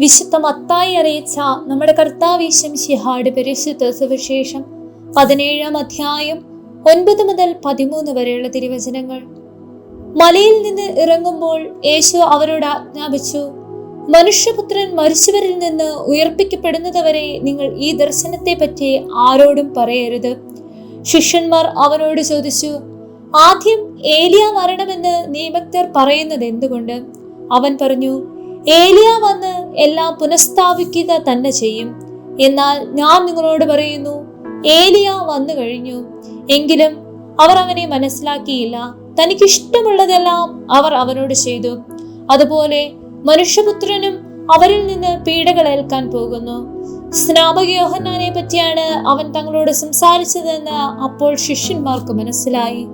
വിശുദ്ധ മത്തായി അറിയിച്ച നമ്മുടെ കർത്താവീശം ശിഹാട് പരിശുദ്ധ സുവിശേഷം പതിനേഴാം അധ്യായം ഒൻപത് മുതൽ പതിമൂന്ന് വരെയുള്ള തിരുവചനങ്ങൾ. മലയിൽ നിന്ന് ഇറങ്ങുമ്പോൾ യേശു അവരോട് ആജ്ഞാപിച്ചു മനുഷ്യപുത്രൻ മരിച്ചവരിൽ നിന്ന് ഉയർപ്പിക്കപ്പെടുന്നതുവരെ നിങ്ങൾ ഈ ദർശനത്തെ പറ്റി ആരോടും പറയരുത്. ശിഷ്യന്മാർ അവനോട് ചോദിച്ചു ആദ്യം ഏലിയ വരണമെന്ന് നിയമജ്ഞർ പറയുന്നത് എന്തുകൊണ്ട് അവൻ പറഞ്ഞു ഏലിയ വന്ന് എല്ലാം പുനഃസ്ഥാപിക്കുക തന്നെ ചെയ്യും. എന്നാൽ ഞാൻ നിങ്ങളോട് പറയുന്നു ഏലിയ വന്നു കഴിഞ്ഞു. എങ്കിലും അവർ അവനെ മനസ്സിലാക്കിയില്ല. തനിക്ക് ഇഷ്ടമുള്ളതെല്ലാം അവർ അവനോട് ചെയ്തു. അതുപോലെ മനുഷ്യപുത്രനും അവരിൽ നിന്ന് പീഡകൾ ഏൽക്കാൻ പോകുന്നു. സ്നാപക യോഹന്നാനെ പറ്റിയാണ് അവൻ തങ്ങളോട് സംസാരിച്ചതെന്ന് അപ്പോൾ ശിഷ്യന്മാർക്ക് മനസ്സിലായി.